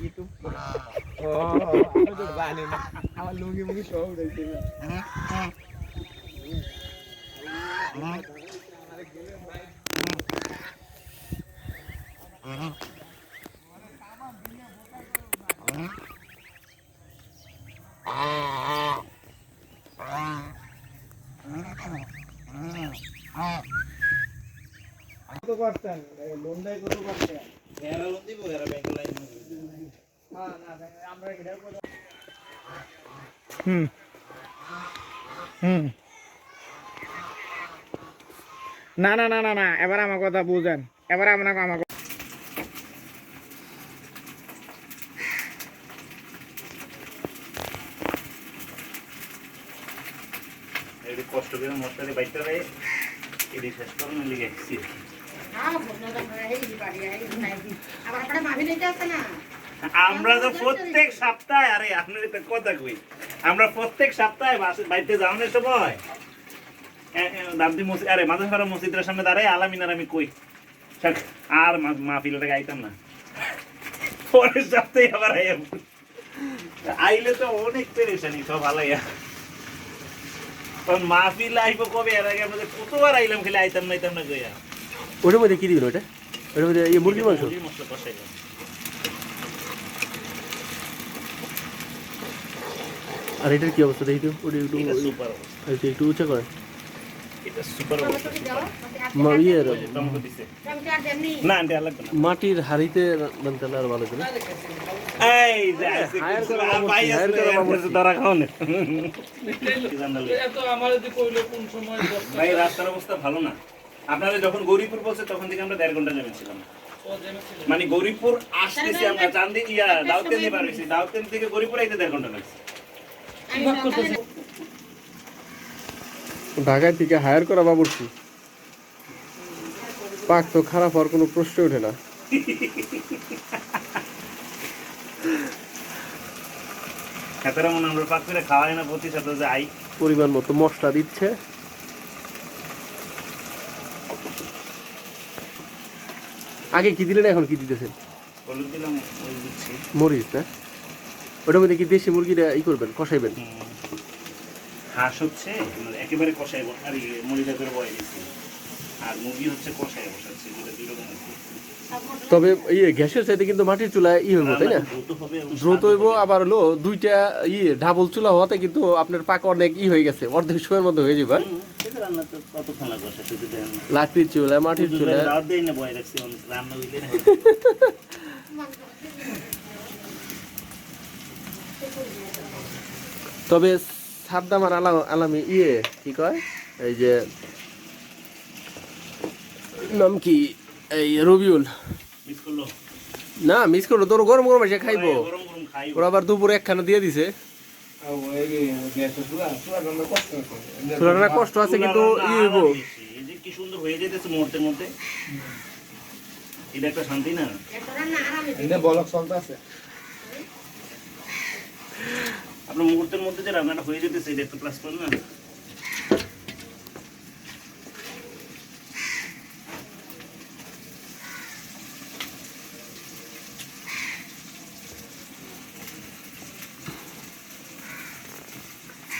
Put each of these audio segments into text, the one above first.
YouTube ও আমি তো জানি না আমার লুঙ্গি মুঙ্গি সব উঠেছিল কত করতেন লোনটাই কত করতেন না না না না না, এবার আমার কথা বুঝেন। এবার আপনাকে আমার কষ্ট করে মশলারে বাইতে রে এটি শেষ লিগে গেছি আমরা তো প্রত্যেক সপ্তাহে আরে একটা কথা কই আমরা প্রত্যেক সপ্তাহে বাড়িতে যাওয়ানোর সময় এ, মসজিদ আরে মসজিদের সামনে দাঁড়াই আলামিনার আমি কই? আর মাহফিলটা গাইতাম না। পরের সপ্তাহে আবার আইলে তো অনেক পেরেশানি সব আলাইয়া। মাহফিল আইব কবে? এর আগে আমাদের কতবার আইলাম খেলে আইতাম না আইতাম না গইয়া ওটার মধ্যে কি দিবেন ওটা? ওটার মধ্যে ইয়ে মুরগির মাংস? আর এটার কি অবস্থা দেখি তো? ওটা একটু একটু উঁচা করেন ইয়ে মাটির হাড়িতে আর ভালো করে। এই যে আইছে হায়ার কিছু, করা আর বাবুর্চি, ভাই হায়ার আসলে করা এর বাবুর্চি। কাছে ধরা খাও না। কি জানালে? ভাই রাস্তার অবস্থা ভালো না। আপনারা যখন গৌরীপুর বলছে তখন থেকে আমরা দেড় ঘণ্টা জমেছিলাম মানে গৌরীপুর আসতেছি আমরা চান্দি ইয়া দাউতেন বার হয়েছি। দাউতেন থেকে গৌরীপুর আইতে দেড় ঘণ্টা লাগছে। ঢাকায় থেকে হায়ার করা বাবুর্চি। পাক তো খারাপ হওয়ার কোনো প্রশ্ন ওঠে না। এতটা মনে আমরা পাক করে খাওয়াই না প্রতি সাথে যে আই পরিমাণ মতো মশলা দিচ্ছে। আগে কি দিলেন এখন কি দিতেছেন মরিচ না? ওটার মধ্যে কি দেশি মুরগিটা ই করবেন কষাইবেন? হাঁস হচ্ছে মানে একেবারে কষাই আর ইয়ে করে বয়ে দিচ্ছি। আর মুরগি হচ্ছে কষাই বসাচ্ছি দুটো দুই রকম তবে ইয়ে গ্যাসের চাইতে কিন্তু মাটির চুলায় ই হইব তাই না? দ্রুত হইব আবার হলো দুইটা ইয়ে ডাবল চুলা হওয়াতে কিন্তু আপনার পাক অনেক ই হয়ে গেছে অর্ধেক সময়ের মধ্যে হয়ে যাবে। রান্না তো লাকড়ির চুলা মাটির দুধ চুলা রাত দেই না বয়ে রাখছি অনেক রান্না হইলে না তবে সাদ্দাম আর আলা আলামি ইয়ে কি কয়? এই যে নাম কি? এই রবিউল। না মিস করল তোর গরম গরম এসে খাইবো। ওরা আবার দুপুরে একখানা দিয়ে দিছে। কষ্ট আছে। চুলাটা কষ্ট আছে কিন্তু ই হইব এই যে কি সুন্দর হয়ে যেতেছে মুহূর্তের মধ্যে। এটা একটা শান্তি না? এটা বলক চলতে আছে। আপনার মুহূর্তের মধ্যে যে রান্নাটা হয়ে যেতেছে এটা একটা প্লাস পয়েন্ট না কাঁচামরিচ দিয়ে দিছেন না দিলে সব কথা না বলে। আমি দিয়ে লাগি। আগে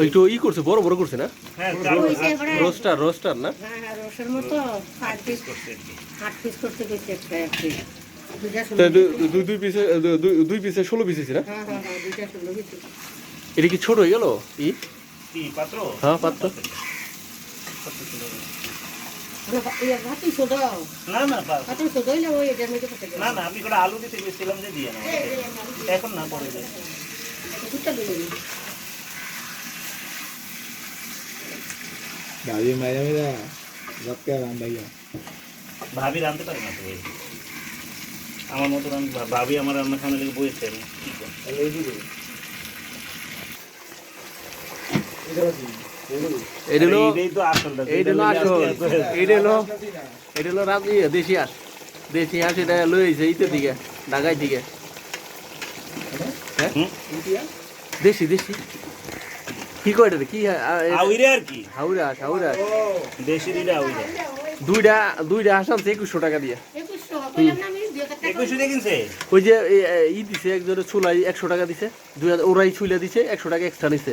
একটু ই করছে বড় বড় করছে না? হ্যাঁ রোস্টার রোস্টার না? রসের মতো পাঁচ পিস করছে আট পিস করতে করতে একটা এক পিস দুইটা তো ষোলো দু- দুই দুই পিসে দুই- দুই পিসে ষোলো পিস না? হ্যাঁ হ্যাঁ হ্যাঁ এটা কি ছোট হয়ে গেল ই পাত্র? হ্যাঁ পাত্র। আলু দিতে গেছিলাম যে দিয়ে না এখন না পরে দাদি মাইরা মাইরা রক্তে রান্দাইয়া ভাবি রাঁধতে পারে না তো এই। আমার মতো রান ভাবি আমার রান্না খাওয়ানোর লেগে এটা এটা হলো আসল। হলো এটা হলো রাত ইয়ে, দেশি হাঁস দেশি হাঁস এটা ইতে দিকে ঢাকায় দিকে। হ্যাঁ? দেশি দেশি। কি কয় এটা কি আর কি? হাউরা হাউরা। দেশি আউইরে দুইটা দুইটা হাঁস আনছে একুশশো টাকা দিয়ে। ওই যে ই দিছে একজনের চুলাই একশো টাকা দিছে। দুই হাজার ওরাই চুলা দিছে একশো টাকা এক্সট্রা নিছে।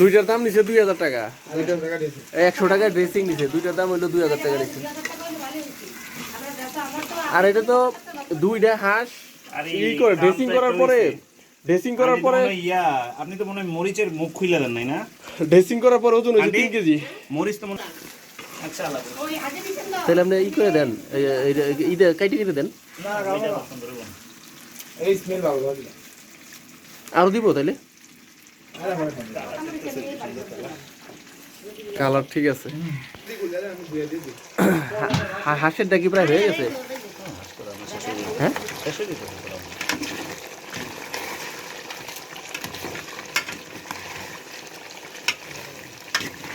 দুইটার দাম নিছে দুই হাজার টাকা। একশো টাকা ড্রেসিং নিছে। দুইটার দাম হইল দুই হাজার টাকা নিছে। আর এটা তো দুইটা হাঁস। ই করে ড্রেসিং করার পরে। ড্রেসিং করার পরে ইয়া আপনি তো মনে হয় মরিচের মুখ খুইলা দেন নাই না? ড্রেসিং করার পরে ওজন হয়েছে তিন কেজি। মরিচ তো মনে আচ্ছা তাহলে আপনি ই করে দেন এই- কাইটে কেটে দেন। না খাব না। এই স্মেল ভালো লাগে আরও দিব তাইলে আরে কালার ঠিক আছে। হাঁসের ডাকি প্রায় হয়ে গেছে? হ্যাঁ শেষ হয়ে গেছে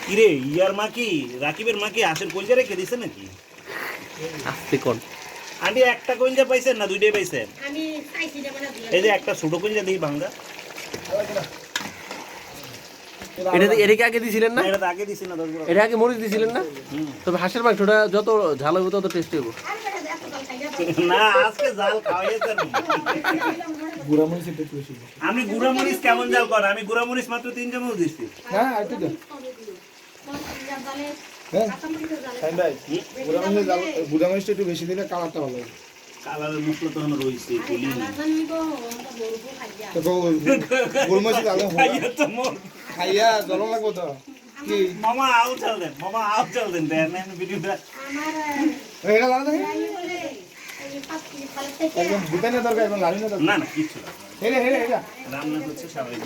কিরে ইয়ার মা কি রাকিবের মা কি আশের রেখে দিছে নাকি? আসতে কোন? আন্টি একটা পাইছেন না দুইটাই পাইছেন? আমি চাইছি যে মানে এই যে একটা ছোট দিই ভাঙ্গা। এটা এটা কি আগে দিছিলেন না? এটা আগে দিছি না এটা আগে মরিচ দিছিলেন না? তবে হাঁসের মাংসটা যত ঝাল হবে তত টেস্টি হবে। না আজকে জাল খাওয়াইছেন গুড়া মরিচ একটু আমি গুড়া মরিচ কেমন জাল করে আমি গুড়া মরিচ মাত্র তিন চামচ না আর একটু দাও জালে হ্যাঁ কাঁচামরিচের জালে সাইন ভাই গুড়া মরিচ দাও গুড়া মরিচটা একটু বেশি দিলে কালারটা ভালো লাগে কালারের মশলা তখন রয়েছে বলি না। কালার নিব আমরা বলব খাইয়া। তো গোলমরিচ দাও খাইয়া তো মর। খাইয়া জল লাগবো তো। কি? মামা আউ চাল দেন মামা আউ চাল দেন ভিডিওটা এটা লাগা একদম দরকার না দরকার। না না কিচ্ছু না। হেরে হেরে রান্না হচ্ছে স্বাভাবিক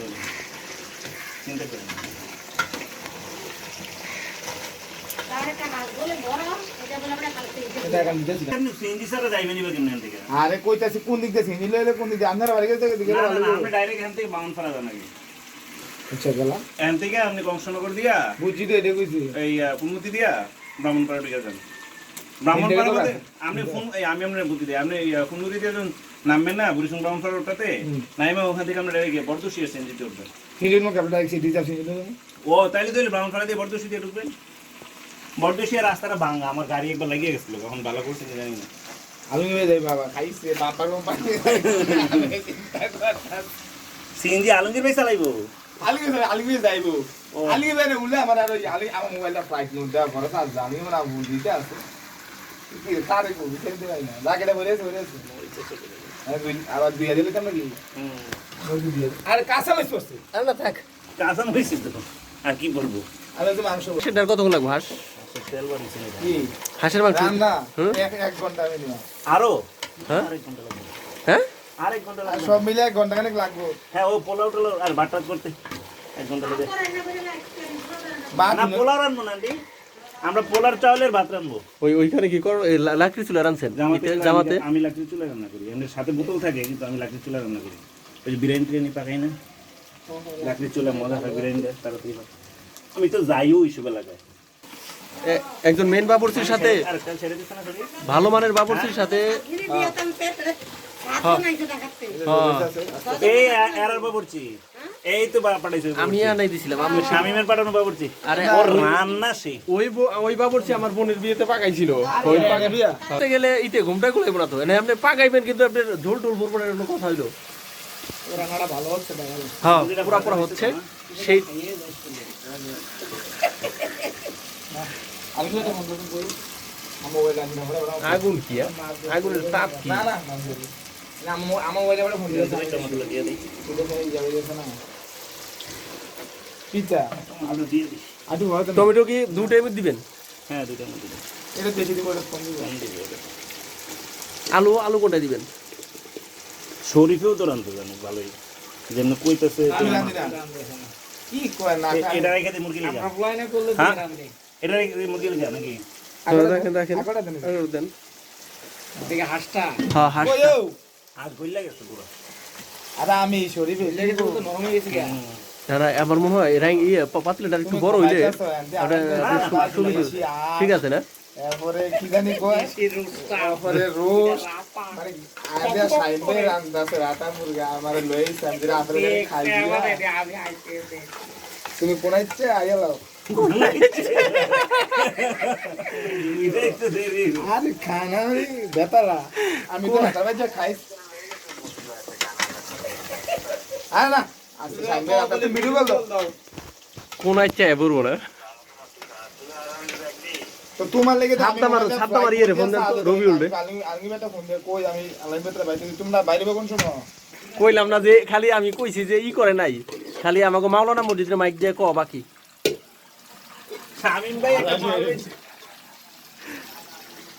চিন্তা করেন না। তার একটা হাত বলে বড় এটা বলে আমরা খালে থেকে এটা এখন দিতেছি না। আপনি সিএনজি ছাড়া যাইবেন নিবা কেমন এখান থেকে আরে কইতাছি কোন দিক দিয়ে নিলে এলে কোন দিক দিয়ে? আপনারা বাড়ি গেছে দিকে আপনি ডাইরেক্ট এখান থেকে ফেলা যান আচ্ছা গেলাম। এখান থেকে আপনি কংসনগর দিয়া তো এটা কইছি। এই পুনমতি দিয়া ব্রাহ্মণপাড়া ঢুকে যান। ব্রাহ্মণপাড়া আপনি ফোন এই আমি আপনার বুদ্ধি দিই। আপনি পুনমতি দিয়ে নামবেন না বুড়িসুন ব্রাহ্মণপাড়া ওটাতে। নাইমা ওখান থেকে আমরা ডাইরেক্ট উঠবেন। ও তাইলে তাইলে ব্রাহ্মণপাড়া দিয়ে বর্দশি দিয়ে ঢুকবেন। আর রাস্তাটা ভাঙা আমার গাড়ি একবার লাগিয়ে গেছিল কখন ভালো করছে জানি না নিয়ে যাই বাবা খাইছে রকম পানি সিএনজি আলমগীর ভাই চালাইবো। আলু গেছে আলু গিয়ে যাইবো। আলু গিয়ে যাই উল্লে আমার আর ওই আলু আমার মোবাইলটা ফ্লাইট নোট দেওয়া পরে তার জানি মানে ভুল দিতে আছে। কি তারে কো বুঝতে পারি না জায়গাটা ভরে আছে ভরে আছে। আবার দিয়ে দিলে কেন কি আর কাঁচা মাছ পড়ছে আর না থাক কাঁচান হয়েছে তো আর কি বলব? আমি তো মাংস। সেটার কতক্ষণ লাগবে হাঁস না। হাঁসের মাংস? এক এক ঘণ্টা আমি নিলাম আরও? হ্যাঁ? আরেক ঘণ্টা লাগবে। হ্যাঁ? আরেক ঘণ্টা সব মিলে এক ঘণ্টা খানিক লাগবো। হ্যাঁ ও পোলাও টোলাও আর বাটার করতে। এক ঘণ্টা লাগে। না ভাত না পোলাও রান্বো না আমরা পোলার চাউলের ভাত রান্বো ওই ওইখানে কি কর? লা- লাকড়ি চুলা রানছেন জামাতে জামাতে? আমি লাকড়ি চুলা রান্না করি। এমনি সাথে বোতল থাকে কিন্তু আমি লাকড়ি চুলা রান্না করি। ওই যে বিরিয়ানি টিরিয়ানি পাকাই না। লাকড়ি চুলা মজা বিরিয়ানি দেয় তাড়াতাড়ি আমি তো যাইও ওইসব এলাকায় এ- একজন মেন বাবুর্চির সাথে? ভালো মানের বাবুর্চির সাথে ঘিরে দিয়ে তো আমি পেট ভাত নাই তো দেখাচ্ছে হ্যাঁ, এই এ- এরার বাবুর্চি। এই তো আমি আনাই দিছিলাম আমি শামিমের পাঠানো বাবুর্চি। আরে ওর রান্না সে ওই ব- ওই বাবুর্চি আমার বোনের বিয়েতে পাকাইছিল। ওই গেলে ইতে ঘুমটা খুলে না তো। এনে আপনি পাকাইবেন কিন্তু আপনি ঝোল টোল ভরবেন এরকম কথা হইল। রান্নাটা ভালো হচ্ছে হ্যাঁ পুরা পুরা হচ্ছে। সেই আমি তো এটা মন পছন্দ করি আমার মোবাইল আমি না বড় আগুন কি আগুনের তাপ কি না না না। না আমার আমার টমেটো না কি দু টাইমে দিবেন হ্যাঁ এটা বেশি দিব এটা কম দিব কম দিবি ওটা। আলু আলু কোনটা দিবেন শরীফেও তো রান্ধতে জানো ভালোই যেমন কইতেছে না কি কয় না এটা রেখে দিই মুরগি লেগে অফলাইনে করলে হ্যাঁ এটা মুরগি লেগে নাকি? রাখেন রাখেন দেন। দেখে হাসটা। হ্যাঁ হাঁস গইলা গেছে পুরো। আরে আমি শরীফ লেগে তো নরম হয়ে গেছে না না আমার মনে হয় রাং ইয়ে পাতলাটা একটু বড় হইলে খাইতেছো, এনতে ওটা আমার একটু না, সুবিধা বেশি আর- ঠিক আছে না? এরপরে কি জানি কয়? তারপরে রোজ মানে রাতা। মুরগা আমার সামনে খাই তুমি কোন ইচ্ছে আইয়া লাও। আরে খানা আমি তো খাই আরে না বল কোন তো তোমার লেগে মারো, মারিয়ে রে, ফোন রবি উল্টে। ফোন কই আমি আলাই বেতরা বাইতে তোমরা বাইরে কোন সময়? কইলাম না যে খালি আমি কইছি যে ই করে নাই খালি আমাকে মাওলানা মসজিদের মাইক দিয়ে ক বাকি শামিম ভাই একটা মাল হয়েছে।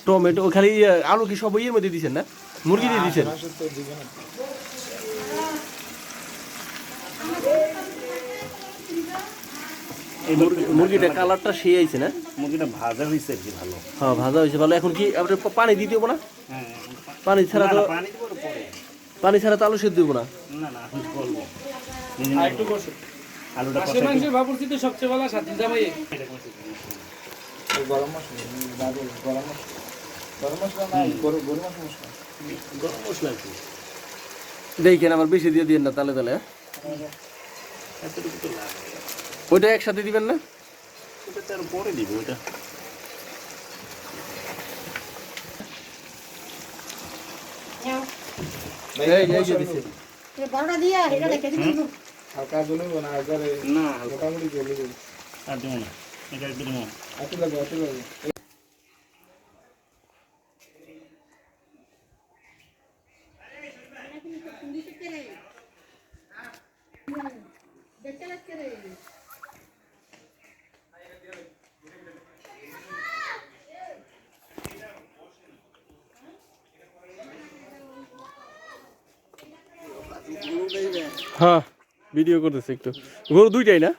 টমেটো খালি ইয়ে, আলু কি সব ইয়ের মধ্যে দিছেন না? মুরগি দিয়ে দিছেন? মাসের তো দিবে না। এই মুরগি- মুরগিটা কালারটা সেই আইছে না? মুরগিটা ভাজা হয়েছে আর কি ভালো। হ্যাঁ ভাজা হয়েছে ভালো। এখন কি আপনি পানি দিতে হব না? হ্যাঁ পানি ছাড়া তো পানি দিব ওর পরে। পানি ছাড়া তো আলু সেদ্ধ দিব না। না না বলব। আলুটা মাংসের ভাপুরছি সবচেয়ে ভালো সাথে গরম মশলা? গরম মশলা। গরম মশলা নাই গরু গরু মশলা। গরম মশলা কি? দেখেন আমার বেশি দিয়ে দিন না তালে তালে হ্যাঁ? এতটুকু তো লাগে। ওইটা একসাথে দিবেন না? ওটা তার পরে দিব দিবি। হালকা না না মোটামুটি জলে আর দিব না এটা একটু দিব। হ্যাঁ ভিডিও করতেছে একটু। গরু দুইটাই না?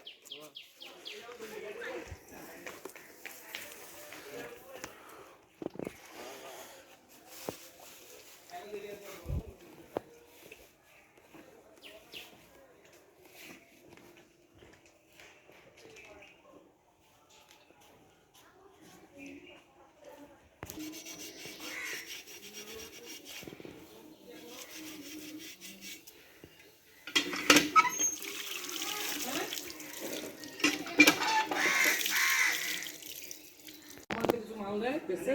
বেছে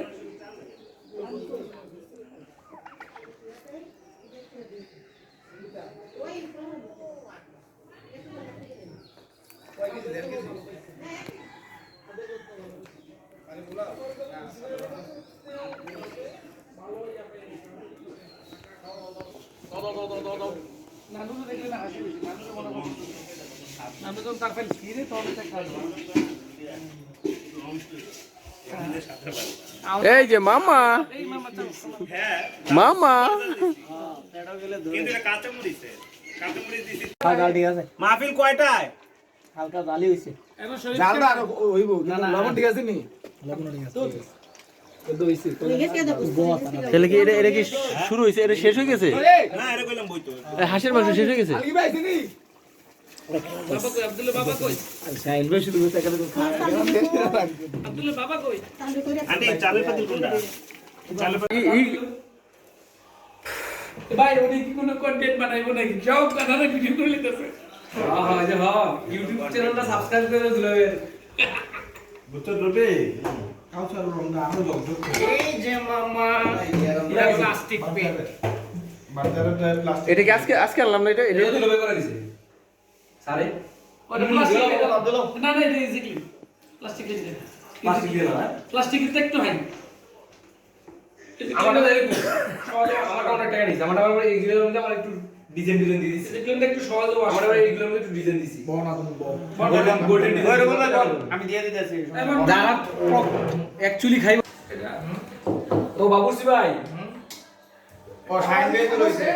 নানু তো দেখলে না হাসি বেশি নানু তো করছে তার ফেল ফিরে তখন খাওয়া এই যে মামা। এই মামা মাহফিল কয়টায়? হালকা জালি হইছে জালটা আর হইব লবণ ঠিক আছে নি? তাহলে কি এটা এটা কি শুরু হয়েছে এটা শেষ হয়ে গেছে? হাঁসের মাংস শেষ হয়ে গেছে? ভাই করে উনি কি কোনো কন্টেন্ট বানাইবো নাকি সব কানারে ভিডিও করে লিতেছে হ্যাঁ হ্যাঁ যে হ্যাঁ ইউটিউব চ্যানেলটা সাবস্ক্রাইব করে দিলে বুঝতে পারবে এই যে মামা এটা প্লাস্টিক পেন এটা কি আজকে আজকে আনলাম না এটা এটা ওটা প্লাস্টিক না না এটা ইজিলি প্লাস্টিক দিয়ে প্লাস্টিক দিয়ে না প্লাস্টিক তো একটু হাই। আমারটা দেখুন। আমার অনেক টাকা নিছে আমার আবার এইগুলোর মধ্যে আমার একটু ডিজাইন ডিজাইন দিয়ে দিছি এগুলো একটু সহজে আমার আবার এইগুলোর মধ্যে একটু ডিজাইন দিছি। গোল্ডেন গোল্ডেন ডিজাইন আমি দিয়ে দিতেছি যারা অ্যাকচুয়ালি খাই। ও বাবুসি ভাই। ও সাইল ভাই তো রইছে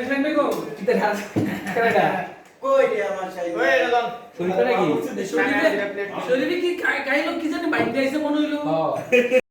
শাইন ভাই গো কিতা ঢাল কেনাটা কই রে আমার সাইজ ওই এলাম শরীরটা নাকি? শরীরে। শরীরে কি কাহিনী কি জানি বাইক দিয়েছে মনে হইল? হ্যাঁ।